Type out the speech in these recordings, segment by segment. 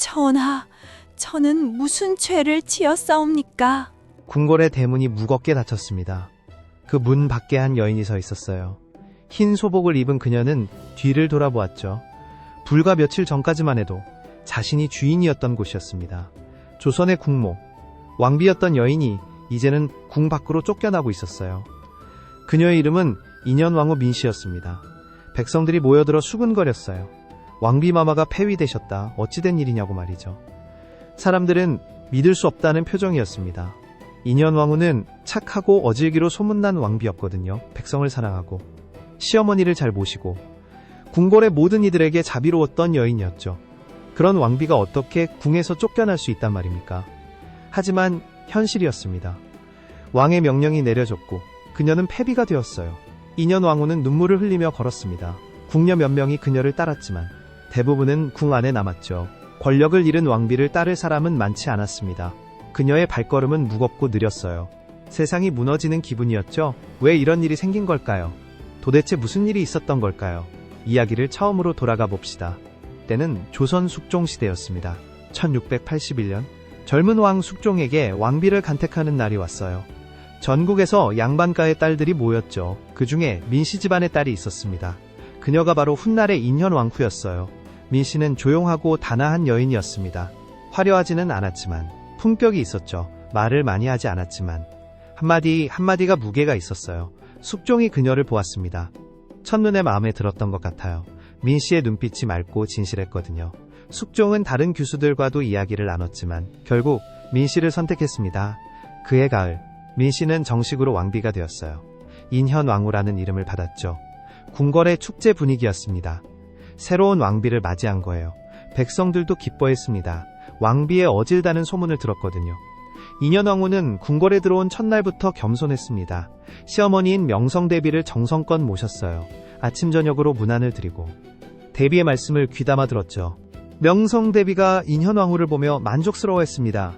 전하, 저는 무슨 죄를 지었사옵니까? 궁궐의 대문이 무겁게 닫혔습니다. 그 문 밖에 한 여인이 서 있었어요. 흰 소복을 입은 그녀는 뒤를 돌아보았죠. 불과 며칠 전까지만 해도 자신이 주인이었던 곳이었습니다. 조선의 국모, 왕비였던 여인이 이제는 궁 밖으로 쫓겨나고 있었어요. 그녀의 이름은 인현왕후 민씨였습니다. 백성들이 모여들어 수군거렸어요. 왕비 마마가 폐위되셨다. 어찌된 일이냐고 말이죠. 사람들은 믿을 수 없다는 표정이었습니다. 인현 왕후는 착하고 어질기로 소문난 왕비였거든요. 백성을 사랑하고 시어머니를 잘 모시고 궁궐의 모든 이들에게 자비로웠던 여인이었죠. 그런 왕비가 어떻게 궁에서 쫓겨날 수 있단 말입니까? 하지만 현실이었습니다. 왕의 명령이 내려졌고 그녀는 패비가 되었어요. 인현 왕후는 눈물을 흘리며 걸었습니다. 궁녀 몇 명이 그녀를 따랐지만 대부분은 궁 안에 남았죠. 권력을 잃은 왕비를 따를 사람은 많지 않았습니다. 그녀의 발걸음은 무겁고 느렸어요. 세상이 무너지는 기분이었죠. 왜 이런 일이 생긴 걸까요? 도대체 무슨 일이 있었던 걸까요? 이야기를 처음으로 돌아가 봅시다. 때는 조선 숙종 시대였습니다. 1681년 젊은 왕 숙종에게 왕비를 간택하는 날이 왔어요. 전국에서 양반가의 딸들이 모였죠. 그 중에 민씨 집안의 딸이 있었습니다. 그녀가 바로 훗날의 인현 왕후였어요. 민 씨는 조용하고 단아한 여인이었습니다. 화려하지는 않았지만 품격이 있었죠. 말을 많이 하지 않았지만 한마디 한마디가 무게가 있었어요. 숙종이 그녀를 보았습니다. 첫눈에 마음에 들었던 것 같아요. 민 씨의 눈빛이 맑고 진실했거든요. 숙종은 다른 교수들과도 이야기를 나눴지만 결국 민 씨를 선택했습니다. 그해 가을 민 씨는 정식으로 왕비가 되었어요. 인현 왕후라는 이름을 받았죠. 궁궐의 축제 분위기였습니다. 새로운 왕비를 맞이한 거예요. 백성들도 기뻐했습니다. 왕비의 어질다는 소문을 들었거든요. 인현왕후는 궁궐에 들어온 첫날부터 겸손했습니다. 시어머니인 명성대비를 정성껏 모셨어요. 아침 저녁으로 문안을 드리고 대비의 말씀을 귀담아 들었죠. 명성대비가 인현왕후를 보며 만족스러워했습니다.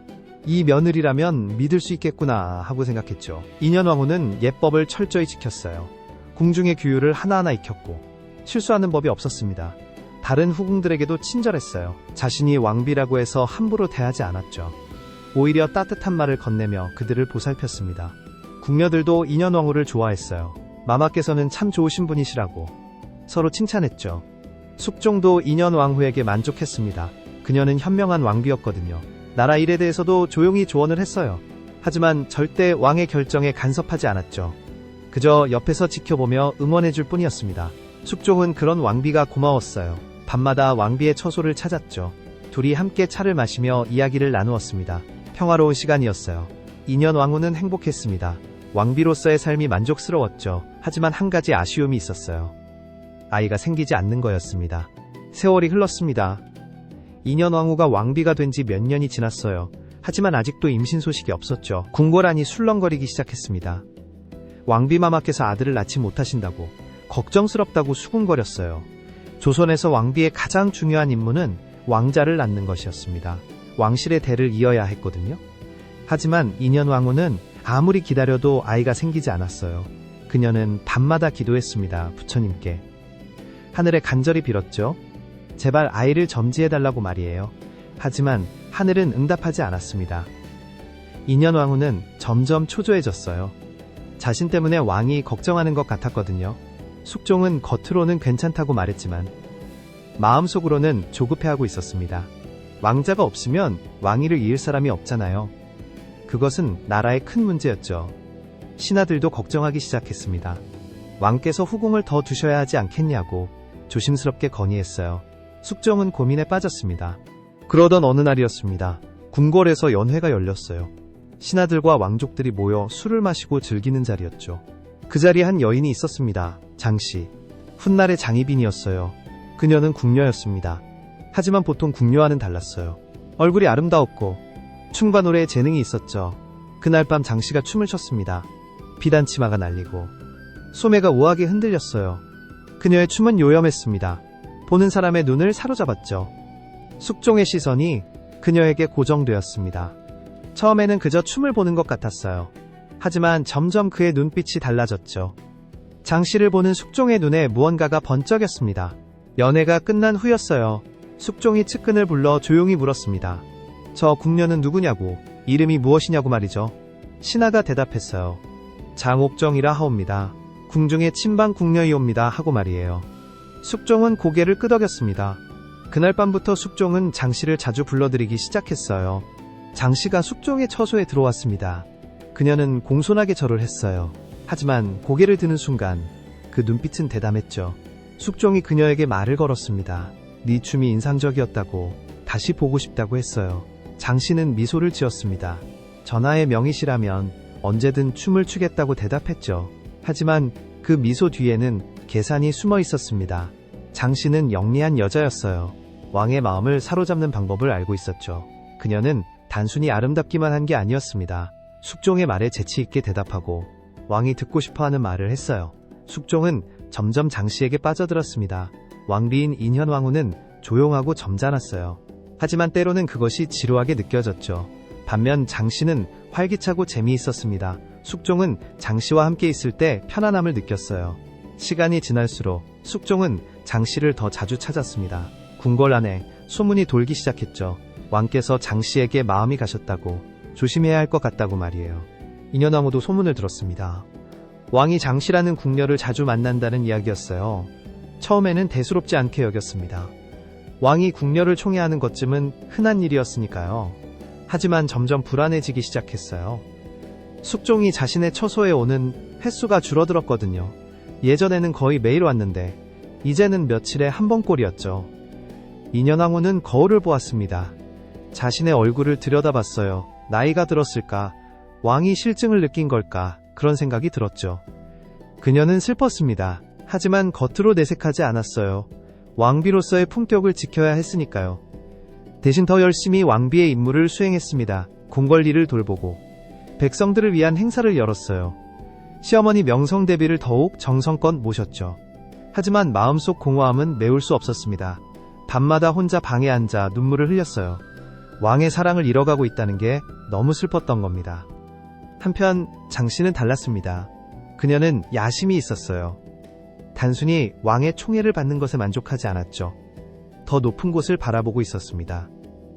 이 며느리라면 믿을 수 있겠구나 하고 생각했죠. 인현왕후는 예법을 철저히 지켰어요. 궁중의 규율을 하나하나 익혔고 실수하는 법이 없었습니다. 다른 후궁들에게도 친절했어요. 자신이 왕비라고 해서 함부로 대하지 않았죠. 오히려 따뜻한 말을 건네며 그들을 보살폈습니다. 궁녀들도 인현왕후를 좋아했어요. 마마께서는 참 좋으신 분이시라고 서로 칭찬했죠. 숙종도 인현왕후에게 만족했습니다. 그녀는 현명한 왕비였거든요. 나라 일에 대해서도 조용히 조언을 했어요. 하지만 절대 왕의 결정에 간섭하지 않았죠. 그저 옆에서 지켜보며 응원해줄 뿐이었습니다. 숙종은 그런 왕비가 고마웠어요. 밤마다 왕비의 처소를 찾았죠. 둘이 함께 차를 마시며 이야기를 나누었습니다. 평화로운 시간이었어요. 인현 왕후는 행복했습니다. 왕비로서의 삶이 만족스러웠죠. 하지만 한 가지 아쉬움이 있었어요. 아이가 생기지 않는 거였습니다. 세월이 흘렀습니다. 인현 왕후가 왕비가 된 지 몇 년이 지났어요. 하지만 아직도 임신 소식이 없었죠. 궁궐안이 술렁거리기 시작했습니다. 왕비 마마께서 아들을 낳지 못하신다고 걱정스럽다고 수군거렸어요. 조선에서 왕비의 가장 중요한 임무는 왕자를 낳는 것이었습니다. 왕실의 대를 이어야 했거든요. 하지만 인현 왕후는 아무리 기다려도 아이가 생기지 않았어요. 그녀는 밤마다 기도했습니다. 부처님께. 하늘에 간절히 빌었죠. 제발 아이를 점지해달라고 말이에요. 하지만 하늘은 응답하지 않았습니다. 인현 왕후는 점점 초조해졌어요. 자신 때문에 왕이 걱정하는 것 같았거든요. 숙종은 겉으로는 괜찮다고 말했지만 마음속으로는 조급해하고 있었습니다. 왕자가 없으면 왕위를 이을 사람이 없잖아요. 그것은 나라의 큰 문제였죠. 신하들도 걱정하기 시작했습니다. 왕께서 후궁을 더 두셔야 하지 않겠냐고 조심스럽게 건의했어요. 숙종은 고민에 빠졌습니다. 그러던 어느 날이었습니다. 궁궐에서 연회가 열렸어요. 신하들과 왕족들이 모여 술을 마시고 즐기는 자리였죠. 그 자리에 한 여인이 있었습니다. 장씨. 훗날의 장희빈이었어요. 그녀는 궁녀였습니다. 하지만 보통 궁녀와는 달랐어요. 얼굴이 아름다웠고 춤과 노래에 재능이 있었죠. 그날 밤 장씨가 춤을 췄습니다. 비단 치마가 날리고 소매가 우아하게 흔들렸어요. 그녀의 춤은 요염했습니다. 보는 사람의 눈을 사로잡았죠. 숙종의 시선이 그녀에게 고정되었습니다. 처음에는 그저 춤을 보는 것 같았어요. 하지만 점점 그의 눈빛이 달라졌죠. 장 씨를 보는 숙종의 눈에 무언가가 번쩍였습니다. 연애가 끝난 후였어요. 숙종이 측근을 불러 조용히 물었습니다. 저 궁녀는 누구냐고, 이름이 무엇이냐고 말이죠. 신하가 대답했어요. 장옥정이라 하옵니다. 궁중의 친방 궁녀이옵니다 하고 말이에요. 숙종은 고개를 끄덕였습니다. 그날 밤부터 숙종은 장씨를 자주 불러들이기 시작했어요. 장씨가 숙종의 처소에 들어왔습니다. 그녀는 공손하게 절을 했어요. 하지만 고개를 드는 순간 그 눈빛은 대담했죠. 숙종이 그녀에게 말을 걸었습니다. 네 춤이 인상적이었다고 다시 보고 싶다고 했어요. 장 씨는 미소를 지었습니다. 전하의 명이시라면 언제든 춤을 추겠다고 대답했죠. 하지만 그 미소 뒤에는 계산이 숨어 있었습니다. 장 씨는 영리한 여자였어요. 왕의 마음을 사로잡는 방법을 알고 있었죠. 그녀는 단순히 아름답기만 한 게 아니었습니다. 숙종의 말에 재치있게 대답하고 왕이 듣고 싶어 하는 말을 했어요. 숙종은 점점 장씨에게 빠져들었습니다. 왕비인 인현왕후는 조용하고 점잖았어요. 하지만 때로는 그것이 지루하게 느껴졌죠. 반면 장씨는 활기차고 재미있었습니다. 숙종은 장씨와 함께 있을 때 편안함을 느꼈어요. 시간이 지날수록 숙종은 장씨를 더 자주 찾았습니다. 궁궐 안에 소문이 돌기 시작했죠. 왕께서 장씨에게 마음이 가셨다고 조심해야 할 것 같다고 말이에요. 인현왕후도 소문을 들었습니다. 왕이 장씨라는 궁녀를 자주 만난다는 이야기였어요. 처음에는 대수롭지 않게 여겼습니다. 왕이 궁녀를 총애하는 것쯤은 흔한 일이었으니까요. 하지만 점점 불안해지기 시작했어요. 숙종이 자신의 처소에 오는 횟수가 줄어들었거든요. 예전에는 거의 매일 왔는데 이제는 며칠에 한 번꼴이었죠. 인현왕후는 거울을 보았습니다. 자신의 얼굴을 들여다봤어요. 나이가 들었을까? 왕이 실증을 느낀 걸까? 그런 생각이 들었죠. 그녀는 슬펐습니다. 하지만 겉으로 내색하지 않았어요. 왕비로서의 품격을 지켜야 했으니까요. 대신 더 열심히 왕비의 임무를 수행했습니다. 궁궐일을 돌보고 백성들을 위한 행사를 열었어요. 시어머니 명성 대비를 더욱 정성껏 모셨죠. 하지만 마음속 공허함은 메울 수 없었습니다. 밤마다 혼자 방에 앉아 눈물을 흘렸어요. 왕의 사랑을 잃어가고 있다는 게 너무 슬펐던 겁니다. 한편 장 씨는 달랐습니다. 그녀는 야심이 있었어요. 단순히 왕의 총애를 받는 것에 만족하지 않았죠. 더 높은 곳을 바라보고 있었습니다.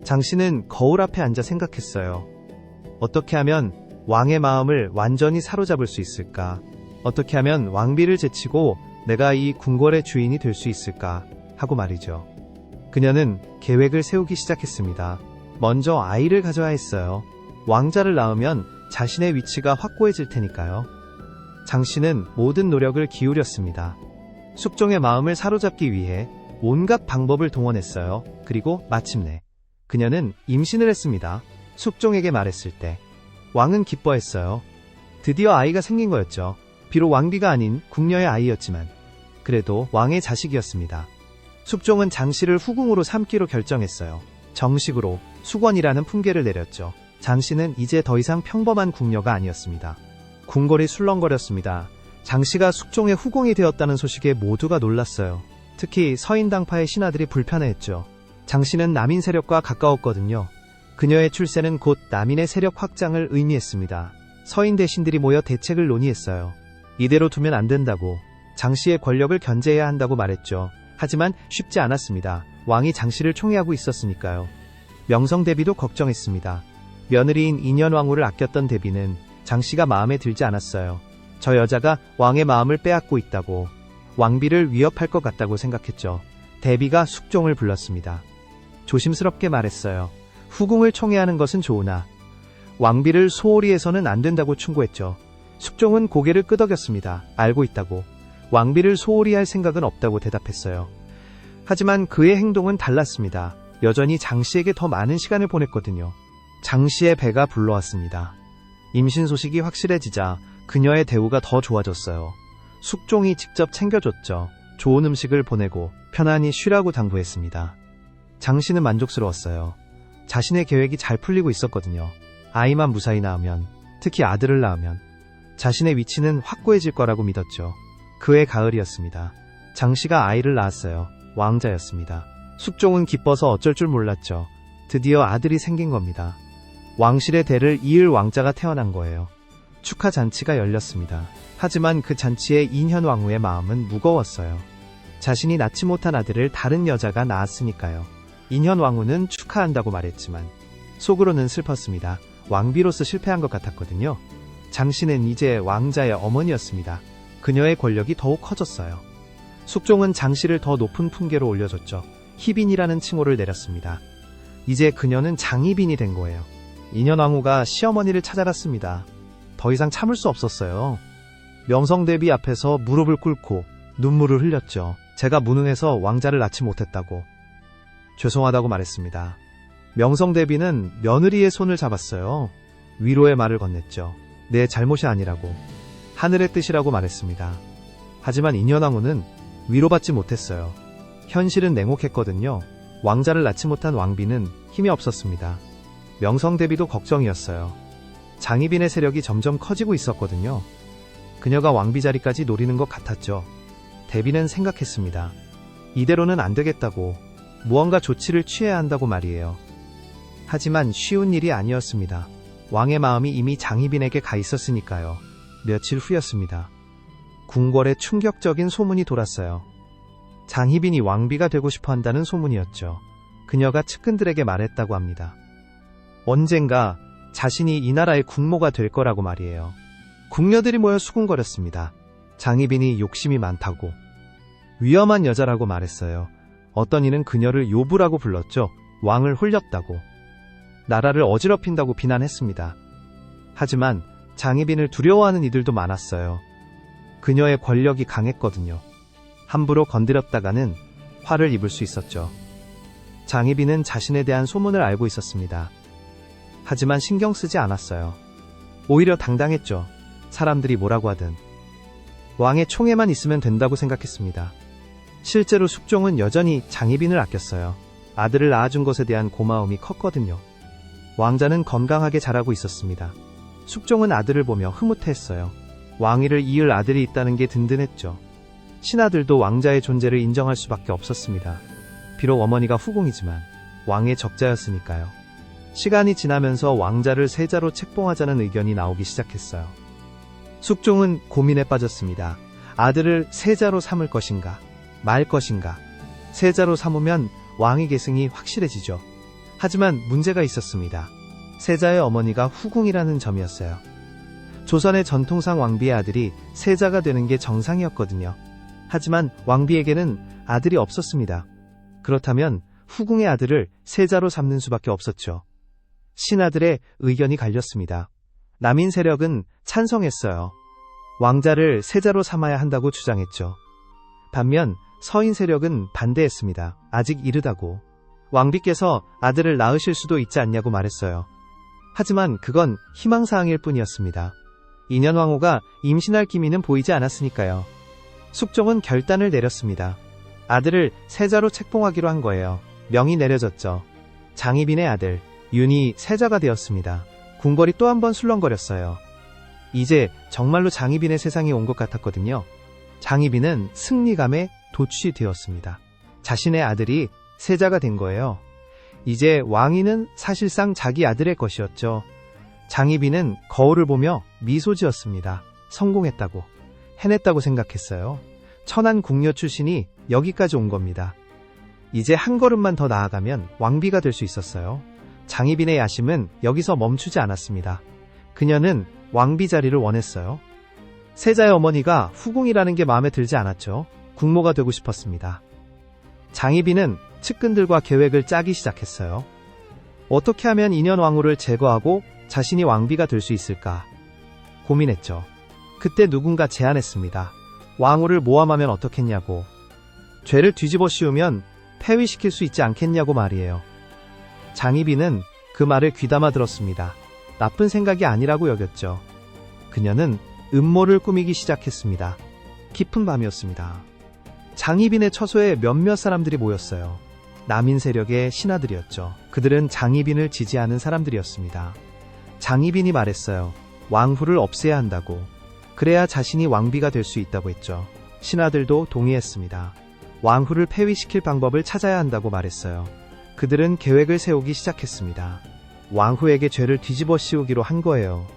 장 씨는 거울 앞에 앉아 생각했어요. 어떻게 하면 왕의 마음을 완전히 사로잡을 수 있을까? 어떻게 하면 왕비를 제치고 내가 이 궁궐의 주인이 될 수 있을까? 하고 말이죠. 그녀는 계획을 세우기 시작했습니다. 먼저 아이를 가져야 했어요. 왕자를 낳으면 자신의 위치가 확고해질 테니까요. 장 씨는 모든 노력을 기울였습니다. 숙종의 마음을 사로잡기 위해 온갖 방법을 동원했어요. 그리고 마침내 그녀는 임신을 했습니다. 숙종에게 말했을 때 왕은 기뻐했어요. 드디어 아이가 생긴 거였죠. 비록 왕비가 아닌 궁녀의 아이였지만 그래도 왕의 자식이었습니다. 숙종은 장씨를 후궁으로 삼기로 결정했어요. 정식으로 수건이라는 품계를 내렸죠. 장씨는 이제 더 이상 평범한 궁녀가 아니었습니다. 궁궐이 술렁거렸습니다. 장씨가 숙종의 후궁이 되었다는 소식에 모두가 놀랐어요. 특히 서인당파의 신하들이 불편해했죠. 장씨는 남인 세력과 가까웠거든요. 그녀의 출세는 곧 남인의 세력 확장을 의미했습니다. 서인 대신들이 모여 대책을 논의했어요. 이대로 두면 안 된다고 장씨의 권력을 견제해야 한다고 말했죠. 하지만 쉽지 않았습니다. 왕이 장씨를 총애하고 있었으니까요. 명성 대비도 걱정했습니다. 며느리인 인현왕후를 아꼈던 대비는 장씨가 마음에 들지 않았어요. 저 여자가 왕의 마음을 빼앗고 있다고 왕비를 위협할 것 같다고 생각했죠. 대비가 숙종을 불렀습니다. 조심스럽게 말했어요. 후궁을 총애하는 것은 좋으나 왕비를 소홀히 해서는 안 된다고 충고했죠. 숙종은 고개를 끄덕였습니다. 알고 있다고. 왕비를 소홀히 할 생각은 없다고 대답했어요. 하지만 그의 행동은 달랐습니다. 여전히 장 씨에게 더 많은 시간을 보냈거든요. 장 씨의 배가 불러왔습니다. 임신 소식이 확실해지자 그녀의 대우가 더 좋아졌어요. 숙종이 직접 챙겨줬죠. 좋은 음식을 보내고 편안히 쉬라고 당부했습니다. 장 씨는 만족스러웠어요. 자신의 계획이 잘 풀리고 있었거든요. 아이만 무사히 낳으면, 특히 아들을 낳으면, 자신의 위치는 확고해질 거라고 믿었죠. 그의 가을이었습니다. 장 씨가 아이를 낳았어요. 왕자였습니다. 숙종은 기뻐서 어쩔 줄 몰랐죠. 드디어 아들이 생긴 겁니다. 왕실의 대를 이을 왕자가 태어난 거예요. 축하 잔치가 열렸습니다. 하지만 그 잔치에 인현 왕후의 마음은 무거웠어요. 자신이 낳지 못한 아들을 다른 여자가 낳았으니까요. 인현 왕후는 축하한다고 말했지만 속으로는 슬펐습니다. 왕비로서 실패한 것 같았거든요. 장씨는 이제 왕자의 어머니였습니다. 그녀의 권력이 더욱 커졌어요. 숙종은 장씨를 더 높은 품계로 올려줬죠. 희빈이라는 칭호를 내렸습니다. 이제 그녀는 장희빈이 된 거예요. 인현왕후가 시어머니를 찾아갔습니다. 더 이상 참을 수 없었어요. 명성대비 앞에서 무릎을 꿇고 눈물을 흘렸죠. 제가 무능해서 왕자를 낳지 못했다고. 죄송하다고 말했습니다. 명성대비는 며느리의 손을 잡았어요. 위로의 말을 건넸죠. 내 잘못이 아니라고. 하늘의 뜻이라고 말했습니다. 하지만 인현왕후는 위로받지 못했어요. 현실은 냉혹했거든요. 왕자를 낳지 못한 왕비는 힘이 없었습니다. 명성 대비도 걱정이었어요. 장희빈의 세력이 점점 커지고 있었거든요. 그녀가 왕비 자리까지 노리는 것 같았죠. 대비는 생각했습니다. 이대로는 안 되겠다고 무언가 조치를 취해야 한다고 말이에요. 하지만 쉬운 일이 아니었습니다. 왕의 마음이 이미 장희빈에게 가 있었으니까요. 며칠 후였습니다. 궁궐에 충격적인 소문이 돌았어요. 장희빈이 왕비가 되고 싶어 한다는 소문이었죠. 그녀가 측근들에게 말했다고 합니다. 언젠가 자신이 이 나라의 국모가 될 거라고 말이에요. 궁녀들이 모여 수군거렸습니다. 장희빈이 욕심이 많다고. 위험한 여자라고 말했어요. 어떤 이는 그녀를 요부라고 불렀죠. 왕을 홀렸다고. 나라를 어지럽힌다고 비난했습니다. 하지만 장희빈을 두려워하는 이들도 많았어요. 그녀의 권력이 강했거든요. 함부로 건드렸다가는 화를 입을 수 있었죠. 장희빈은 자신에 대한 소문을 알고 있었습니다. 하지만 신경 쓰지 않았어요. 오히려 당당했죠. 사람들이 뭐라고 하든. 왕의 총애만 있으면 된다고 생각했습니다. 실제로 숙종은 여전히 장희빈을 아꼈어요. 아들을 낳아준 것에 대한 고마움이 컸거든요. 왕자는 건강하게 자라고 있었습니다. 숙종은 아들을 보며 흐뭇해했어요. 왕위를 이을 아들이 있다는 게 든든했죠. 신하들도 왕자의 존재를 인정할 수밖에 없었습니다. 비록 어머니가 후궁이지만 왕의 적자였으니까요. 시간이 지나면서 왕자를 세자로 책봉하자는 의견이 나오기 시작했어요. 숙종은 고민에 빠졌습니다. 아들을 세자로 삼을 것인가, 말 것인가. 세자로 삼으면 왕위 계승이 확실해지죠. 하지만 문제가 있었습니다. 세자의 어머니가 후궁이라는 점이었어요. 조선의 전통상 왕비의 아들이 세자가 되는 게 정상이었거든요. 하지만 왕비에게는 아들이 없었습니다. 그렇다면 후궁의 아들을 세자로 삼는 수밖에 없었죠. 신하들의 의견이 갈렸습니다. 남인 세력은 찬성했어요. 왕자를 세자로 삼아야 한다고 주장했죠. 반면 서인 세력은 반대했습니다. 아직 이르다고. 왕비께서 아들을 낳으실 수도 있지 않냐고 말했어요. 하지만 그건 희망사항일 뿐이었습니다. 인현왕후가 임신할 기미는 보이지 않았으니까요. 숙종은 결단을 내렸습니다. 아들을 세자로 책봉하기로 한 거예요. 명이 내려졌죠. 장희빈의 아들, 윤이 세자가 되었습니다. 궁궐이 또 한 번 술렁거렸어요. 이제 정말로 장희빈의 세상이 온 것 같았거든요. 장희빈은 승리감에 도취되었습니다. 자신의 아들이 세자가 된 거예요. 이제 왕위는 사실상 자기 아들의 것이었죠. 장희빈은 거울을 보며 미소 지었습니다. 성공했다고. 해냈다고 생각했어요. 천한 궁녀 출신이 여기까지 온 겁니다. 이제 한 걸음만 더 나아가면 왕비가 될 수 있었어요. 장희빈의 야심은 여기서 멈추지 않았습니다. 그녀는 왕비 자리를 원했어요. 세자의 어머니가 후궁이라는 게 마음에 들지 않았죠. 국모가 되고 싶었습니다. 장희빈은 측근들과 계획을 짜기 시작했어요. 어떻게 하면 인현 왕후를 제거하고 자신이 왕비가 될 수 있을까 고민했죠. 그때 누군가 제안했습니다. 왕후를 모함하면 어떻겠냐고. 죄를 뒤집어 씌우면 폐위시킬 수 있지 않겠냐고 말이에요. 장희빈은 그 말을 귀담아 들었습니다. 나쁜 생각이 아니라고 여겼죠. 그녀는 음모를 꾸미기 시작했습니다. 깊은 밤이었습니다. 장희빈의 처소에 몇몇 사람들이 모였어요. 남인 세력의 신하들이었죠. 그들은 장희빈을 지지하는 사람들이었습니다. 장희빈이 말했어요. 왕후를 없애야 한다고. 그래야 자신이 왕비가 될 수 있다고 했죠. 신하들도 동의했습니다. 왕후를 폐위시킬 방법을 찾아야 한다고 말했어요. 그들은 계획을 세우기 시작했습니다. 왕후에게 죄를 뒤집어 씌우기로 한 거예요.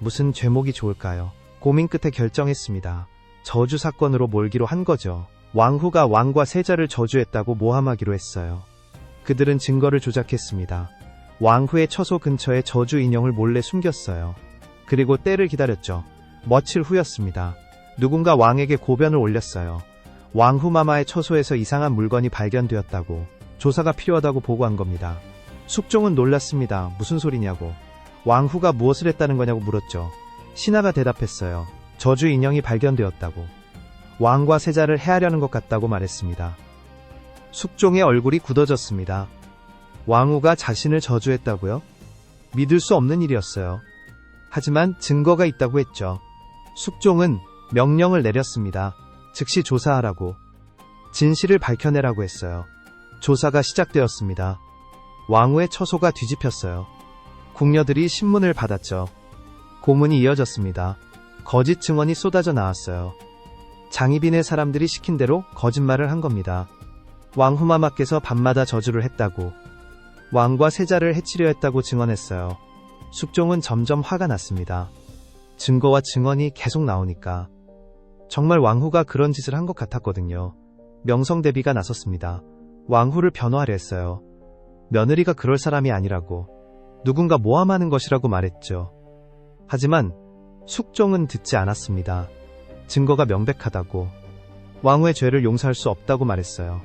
무슨 죄목이 좋을까요? 고민 끝에 결정했습니다. 저주 사건으로 몰기로 한 거죠. 왕후가 왕과 세자를 저주했다고 모함하기로 했어요. 그들은 증거를 조작했습니다. 왕후의 처소 근처에 저주 인형을 몰래 숨겼어요. 그리고 때를 기다렸죠. 며칠 후였습니다. 누군가 왕에게 고변을 올렸어요. 왕후 마마의 처소에서 이상한 물건이 발견되었다고 조사가 필요하다고 보고한 겁니다. 숙종은 놀랐습니다. 무슨 소리냐고. 왕후가 무엇을 했다는 거냐고 물었죠. 신하가 대답했어요. 저주 인형이 발견되었다고. 왕과 세자를 해하려는 것 같다고 말했습니다. 숙종의 얼굴이 굳어졌습니다. 왕후가 자신을 저주했다고요? 믿을 수 없는 일이었어요. 하지만 증거가 있다고 했죠. 숙종은 명령을 내렸습니다. 즉시 조사하라고. 진실을 밝혀내라고 했어요. 조사가 시작되었습니다. 왕후의 처소가 뒤집혔어요. 궁녀들이 신문을 받았죠. 고문이 이어졌습니다. 거짓 증언이 쏟아져 나왔어요. 장희빈의 사람들이 시킨 대로 거짓말을 한 겁니다. 왕후마마께서 밤마다 저주를 했다고, 왕과 세자를 해치려 했다고 증언했어요. 숙종은 점점 화가 났습니다. 증거와 증언이 계속 나오니까. 정말 왕후가 그런 짓을 한 것 같았거든요. 명성대비가 나섰습니다. 왕후를 변호하려 했어요. 며느리가 그럴 사람이 아니라고, 누군가 모함하는 것이라고 말했죠. 하지만 숙종은 듣지 않았습니다. 증거가 명백하다고, 왕후의 죄를 용서할 수 없다고 말했어요.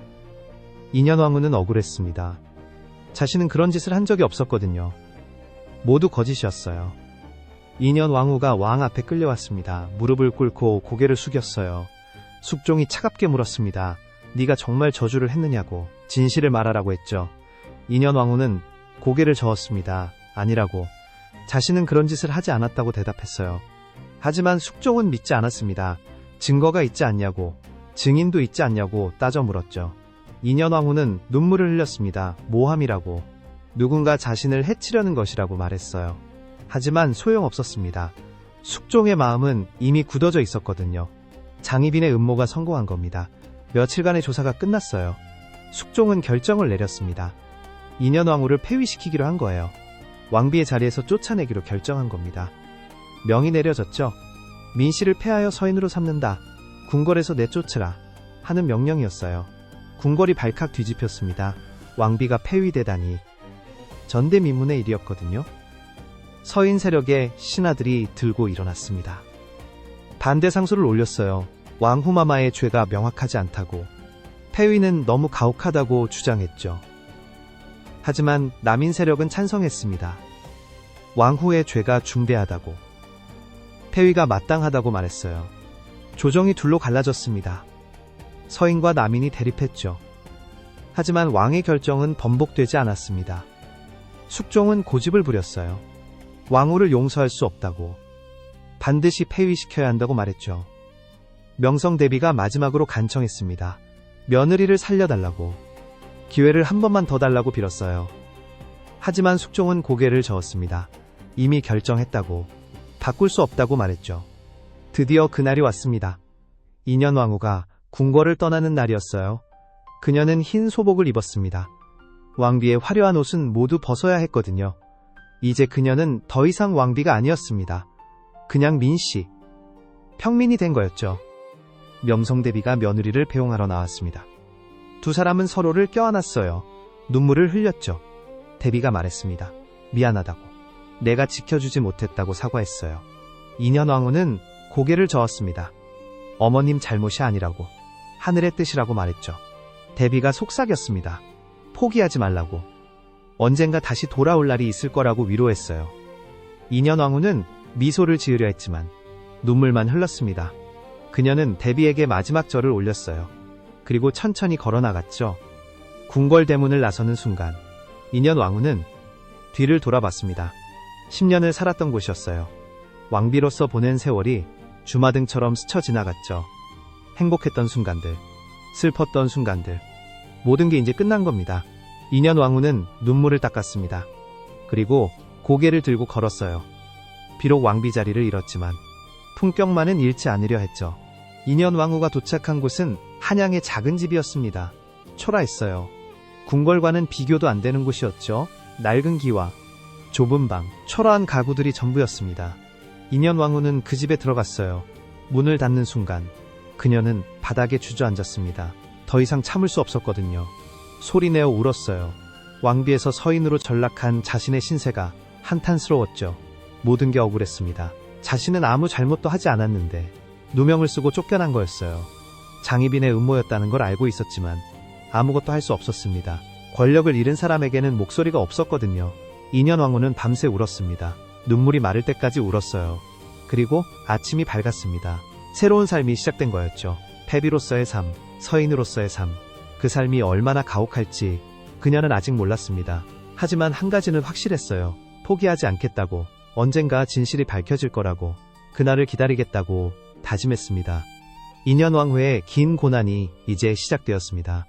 인현 왕후는 억울했습니다. 자신은 그런 짓을 한 적이 없었거든요. 모두 거짓이었어요. 인현 왕후가 왕 앞에 끌려왔습니다. 무릎을 꿇고 고개를 숙였어요. 숙종이 차갑게 물었습니다. 네가 정말 저주를 했느냐고 진실을 말하라고 했죠. 인현 왕후는 고개를 저었습니다. 아니라고. 자신은 그런 짓을 하지 않았다고 대답했어요. 하지만 숙종은 믿지 않았습니다. 증거가 있지 않냐고, 증인도 있지 않냐고 따져 물었죠. 인현 왕후는 눈물을 흘렸습니다. 모함이라고. 누군가 자신을 해치려는 것이라고 말했어요. 하지만 소용없었습니다. 숙종의 마음은 이미 굳어져 있었거든요. 장희빈의 음모가 성공한 겁니다. 며칠간의 조사가 끝났어요. 숙종은 결정을 내렸습니다. 인현 왕후를 폐위시키기로 한 거예요. 왕비의 자리에서 쫓아내기로 결정한 겁니다. 명이 내려졌죠. 민씨를 폐하여 서인으로 삼는다. 궁궐에서 내쫓으라. 하는 명령이었어요. 궁궐이 발칵 뒤집혔습니다. 왕비가 폐위되다니. 전대미문의 일이었거든요. 서인 세력의 신하들이 들고 일어났습니다. 반대 상소를 올렸어요. 왕후마마의 죄가 명확하지 않다고. 폐위는 너무 가혹하다고 주장했죠. 하지만 남인 세력은 찬성했습니다. 왕후의 죄가 중대하다고. 폐위가 마땅하다고 말했어요. 조정이 둘로 갈라졌습니다. 서인과 남인이 대립했죠. 하지만 왕의 결정은 번복되지 않았습니다. 숙종은 고집을 부렸어요. 왕후를 용서할 수 없다고. 반드시 폐위시켜야 한다고 말했죠. 명성대비가 마지막으로 간청했습니다. 며느리를 살려달라고. 기회를 한 번만 더 달라고 빌었어요. 하지만 숙종은 고개를 저었습니다. 이미 결정했다고. 바꿀 수 없다고 말했죠. 드디어 그날이 왔습니다. 인현 왕후가 궁궐을 떠나는 날이었어요. 그녀는 흰 소복을 입었습니다. 왕비의 화려한 옷은 모두 벗어야 했거든요. 이제 그녀는 더 이상 왕비가 아니었습니다. 그냥 민씨. 평민이 된 거였죠. 명성대비가 며느리를 배웅하러 나왔습니다. 두 사람은 서로를 껴안았어요. 눈물을 흘렸죠. 대비가 말했습니다. 미안하다고. 내가 지켜주지 못했다고 사과했어요. 인현 왕후는 고개를 저었습니다. 어머님 잘못이 아니라고. 하늘의 뜻이라고 말했죠. 대비가 속삭였습니다. 포기하지 말라고. 언젠가 다시 돌아올 날이 있을 거라고 위로했어요. 인현 왕후는 미소를 지으려 했지만 눈물만 흘렀습니다. 그녀는 대비에게 마지막 절을 올렸어요. 그리고 천천히 걸어 나갔죠. 궁궐 대문을 나서는 순간 인현 왕후는 뒤를 돌아봤습니다. 10년을 살았던 곳이었어요. 왕비로서 보낸 세월이 주마등처럼 스쳐 지나갔죠. 행복했던 순간들, 슬펐던 순간들, 모든 게 이제 끝난 겁니다. 인현 왕후는 눈물을 닦았습니다. 그리고 고개를 들고 걸었어요. 비록 왕비 자리를 잃었지만 품격만은 잃지 않으려 했죠. 인현 왕후가 도착한 곳은 한양의 작은 집이었습니다. 초라했어요. 궁궐과는 비교도 안 되는 곳이었죠. 낡은 기와 좁은 방, 초라한 가구들이 전부였습니다. 인현 왕후는 그 집에 들어갔어요. 문을 닫는 순간 그녀는 바닥에 주저앉았습니다. 더 이상 참을 수 없었거든요. 소리내어 울었어요. 왕비에서 서인으로 전락한 자신의 신세가 한탄스러웠죠. 모든 게 억울했습니다. 자신은 아무 잘못도 하지 않았는데 누명을 쓰고 쫓겨난 거였어요. 장희빈의 음모였다는 걸 알고 있었지만 아무것도 할 수 없었습니다. 권력을 잃은 사람에게는 목소리가 없었거든요. 인현 왕후는 밤새 울었습니다. 눈물이 마를 때까지 울었어요. 그리고 아침이 밝았습니다. 새로운 삶이 시작된 거였죠. 패비로서의 삶, 서인으로서의 삶. 그 삶이 얼마나 가혹할지 그녀는 아직 몰랐습니다. 하지만 한 가지는 확실했어요. 포기하지 않겠다고, 언젠가 진실이 밝혀질 거라고, 그날을 기다리겠다고 다짐했습니다. 인현 왕후의 긴 고난이 이제 시작되었습니다.